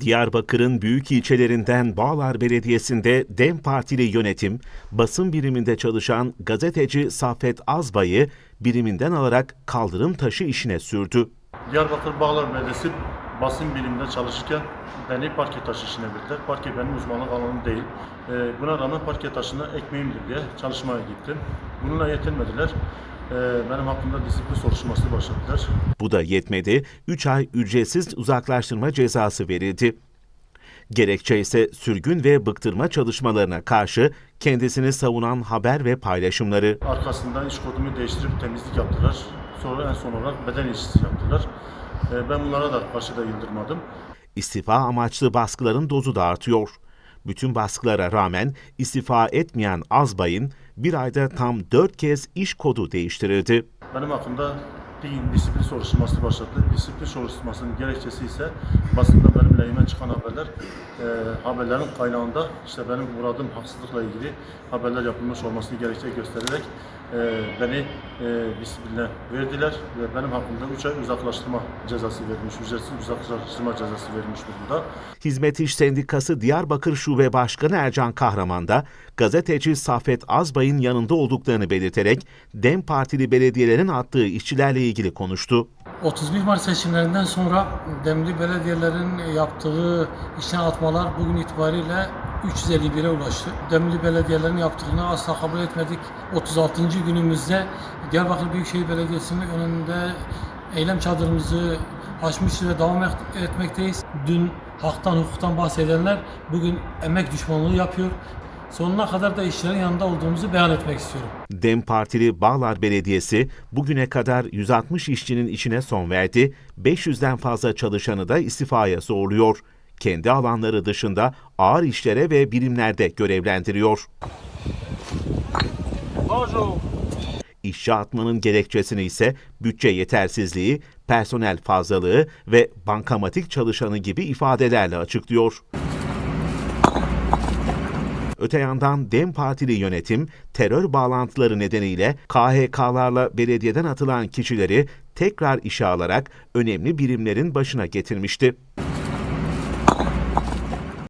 Diyarbakır'ın büyük ilçelerinden Bağlar Belediyesi'nde DEM Partili yönetim, basın biriminde çalışan gazeteci Saffet Azbay'ı biriminden alarak kaldırım taşı işine sürdü. Diyarbakır Bağlar Belediyesi basın biliminde çalışırken beni parke taşı işine verdiler. Parke benim uzmanlık alanım değil. Ee, buna rağmen parke taşına ekmeğimdir diye çalışmaya gittim. Bununla yetinmediler. Ee, benim hakkımda disiplin soruşturması başlattılar. Bu da yetmedi, 3 ay ücretsiz uzaklaştırma cezası verildi. Gerekçe ise sürgün ve bıktırma çalışmalarına karşı kendisini savunan haber ve paylaşımları. Arkasından iş kodumu değiştirip temizlik yaptılar. Sonra en son olarak beden ilişkisi yaptılar. Ee, ben bunlara da karşı da yıldırmadım. İstifa amaçlı baskıların dozu da artıyor. Bütün baskılara rağmen istifa etmeyen Azbay'ın bir ayda tam 4 kez iş kodu değiştirildi. Benim hakkımda din disiplin soruşturması başlattı. Disiplin soruşturmasının gerekçesi ise basında benim lehime çıkan haberler, e, haberlerin kaynağında işte benim uğradığım haksızlıkla ilgili haberler yapılmış olmasını gerekçe göstererek e, beni e, disipline verdiler ve benim hakkımda 3 ay uzaklaştırma cezası verilmiş, ücretsiz uzaklaştırma cezası verilmiş durumda. Hizmet İş Sendikası Diyarbakır Şube Başkanı Ercan Kahraman da gazeteci Saffet Azbay'ın yanında olduklarını belirterek DEM Partili belediyelerin attığı işçilerle ilgili konuştu. 31 Mart seçimlerinden sonra demli belediyelerin yaptığı işten atmalar bugün itibariyle 351'e ulaştı. Demli belediyelerin yaptığını asla kabul etmedik. 36. günümüzde Diyarbakır Büyükşehir Belediyesi'nin önünde eylem çadırımızı açmış ve devam et- etmekteyiz. Dün haktan hukuktan bahsedenler bugün emek düşmanlığı yapıyor. Sonuna kadar da işçilerin yanında olduğumuzu beyan etmek istiyorum. DEM Partili Bağlar Belediyesi bugüne kadar 160 işçinin işine son verdi, 500'den fazla çalışanı da istifaya zorluyor. Kendi alanları dışında ağır işlere ve birimlerde görevlendiriyor. Bonjour. İşçi atmanın gerekçesini ise bütçe yetersizliği, personel fazlalığı ve bankamatik çalışanı gibi ifadelerle açıklıyor. Öte yandan DEM Partili yönetim terör bağlantıları nedeniyle KHK'larla belediyeden atılan kişileri tekrar işe alarak önemli birimlerin başına getirmişti.